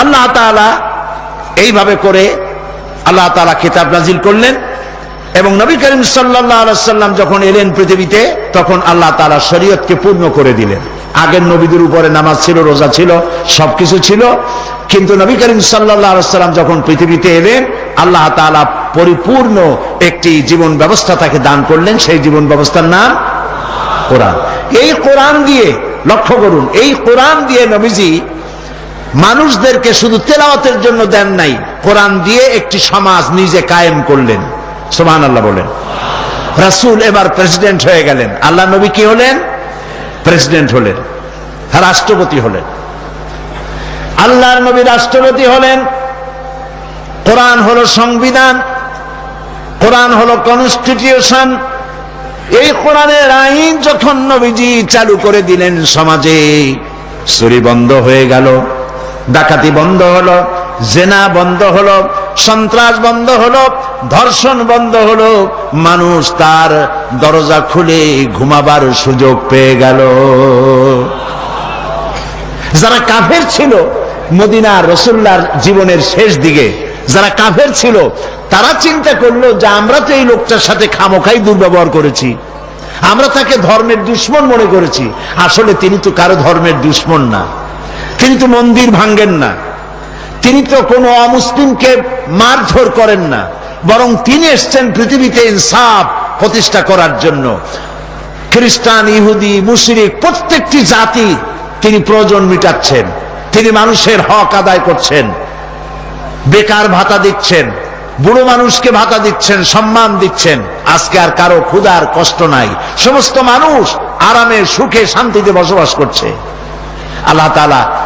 আল্লাহ তাআলা এইভাবে করে আল্লাহ তালা খেতাব নাজিল করলেন এবং নবী করিম সাল্লাম যখন এলেন পৃথিবীতে, তখন আল্লাহ তাআলা শরীয়তকে পূর্ণ করে দিলেন। আগের নবীদের উপরে নামাজ ছিল, রোজা ছিল, সবকিছু ছিল। কিন্তু নবী করিম সাল্লাম যখন পৃথিবীতে এলেন, আল্লাহ তাআলা পরিপূর্ণ একটি জীবন ব্যবস্থা তাকে দান করলেন। সেই জীবন ব্যবস্থার নাম কোরআন। এই কোরআন দিয়ে লক্ষ্য করুন, এই কোরআন দিয়ে নবীজি মানুষদেরকে শুধু তেলাওয়াতের জন্য দেন নাই, কোরআন দিয়ে একটি সমাজ নিজে কায়েম করলেন। সোমান আল্লাহ বলেন। রাসূল এবার প্রেসিডেন্ট হয়ে গেলেন। আল্লাহ নবী কি হলেন? প্রেসিডেন্ট হলেন। রাষ্ট্রপতি হলেন। আল্লাহর নবী রাষ্ট্রপতি হলেন। কোরআন হলো সংবিধান। কোরআন হলো কনস্টিটিউশন এই কোরআনের আইন যখন নবীজি চালু করে দিলেন সমাজে চুরি বন্ধ হয়ে গেল। ডাকাতি বন্ধ হলো, জেনা বন্ধ হলো, সন্ত্রাস বন্ধ হলো, ধর্ষণ বন্ধ হলো, মানুষ তার দরজা খুলে ঘুমাবার সুযোগ পেয়ে গেল। যারা কাফের ছিল মদিনা রসুল্লার জীবনের শেষ দিকে, যারা কাফের ছিল, তারা চিন্তা করল যে আমরা তো এই লোকটার সাথে খামোখাই দুর্ব্যবহার করেছি। আমরা তাকে ধর্মের দুশ্মন মনে করেছি। আসলে তিনি তো কারও ধর্মের দুশ্মন না। তিনি তো মন্দির ভাঙ্গেন না। তিনি তো কোনো অমুসলিমকে মারধর করেন না। বরং তিনি এসছেন পৃথিবীতে ইনসাফ প্রতিষ্ঠা করার জন্য। খ্রিস্টান, ইহুদি, মুশরিক প্রত্যেকটি জাতি তিনি প্রয়োজন মিটাচ্ছেন। তিনি মানুষের হক আদায় করছেন। বেকার ভাতা দিচ্ছেন। বুড়ো মানুষকে ভাতা দিচ্ছেন, সম্মান দিচ্ছেন। আজকে আর কারও ক্ষুধার কষ্ট নাই। সমস্ত মানুষ আরামে সুখে শান্তিতে বসবাস করছে। আল্লাহ তালা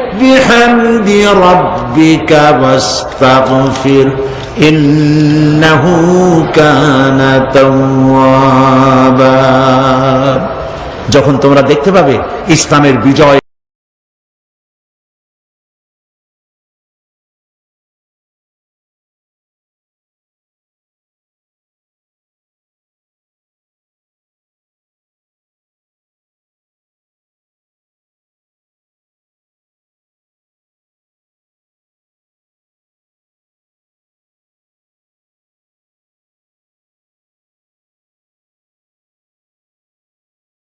بحمد ربك واستغفر إنه كان توابا যখন তোমরা দেখতে পাবে ইসলামের বিজয়